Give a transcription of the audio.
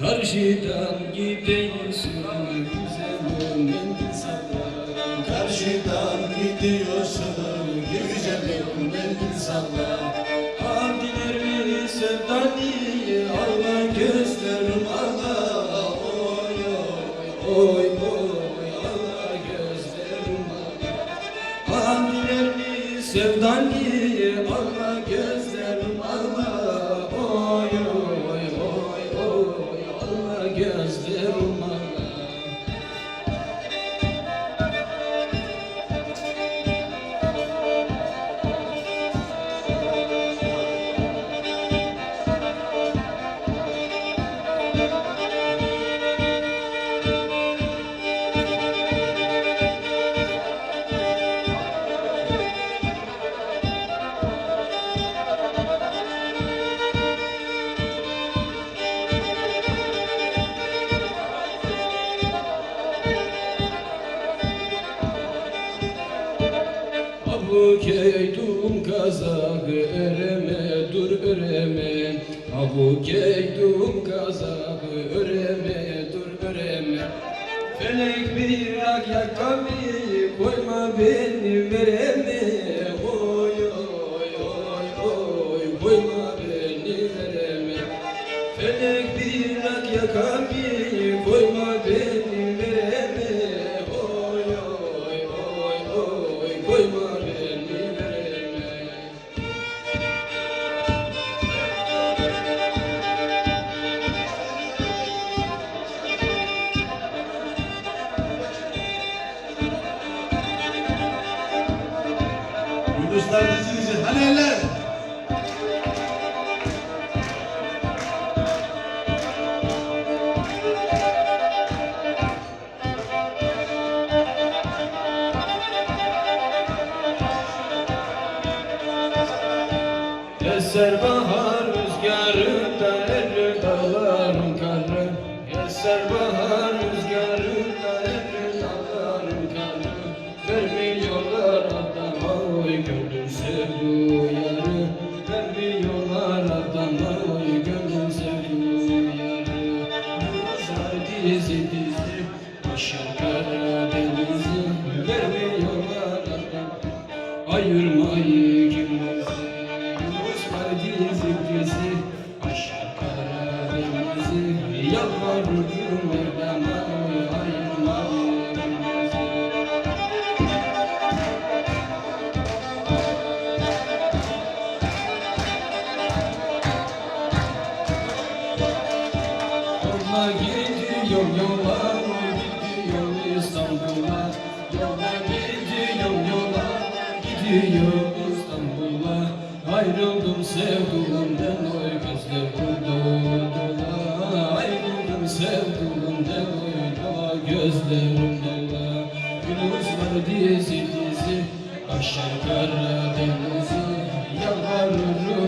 Karşıdan gidiyorsun güzelim mendil salla Karşıdan gidiyorsun güzelim mendil salla Abdilerimi sevdaliyi Allah gözlerim Allah Oy oy oy oy Allah gözlerim Allah Abdilerimi sevdaliyi Allah gözlerim Allah Oy oy oy Abu keydum kazak öreme dur öreme. Abu keydum kazak öreme dur öreme. Felek bir ak yakami koyma beni vereme. Oy oy oy oy koyma Yunuslar dizinizi hani eller Eser bahar Dizi dizi aşağı Karadeniz'i ayırmayı kimimizi Yunuslar dizi dizi aşağı Karadeniz'i Yalvarırım Mevlam'a gidiyorum yola gidiyorum İstanbul'a. Yola gidiyorum yola gidiyorum İstanbul'a. Ayrıldım sevduğumdan oy gözler dola Ayrıldım sevduğumdan oy dola gözlerim dola Yunuslar dizi dizi aşar Karadeniz'i Yalvarırım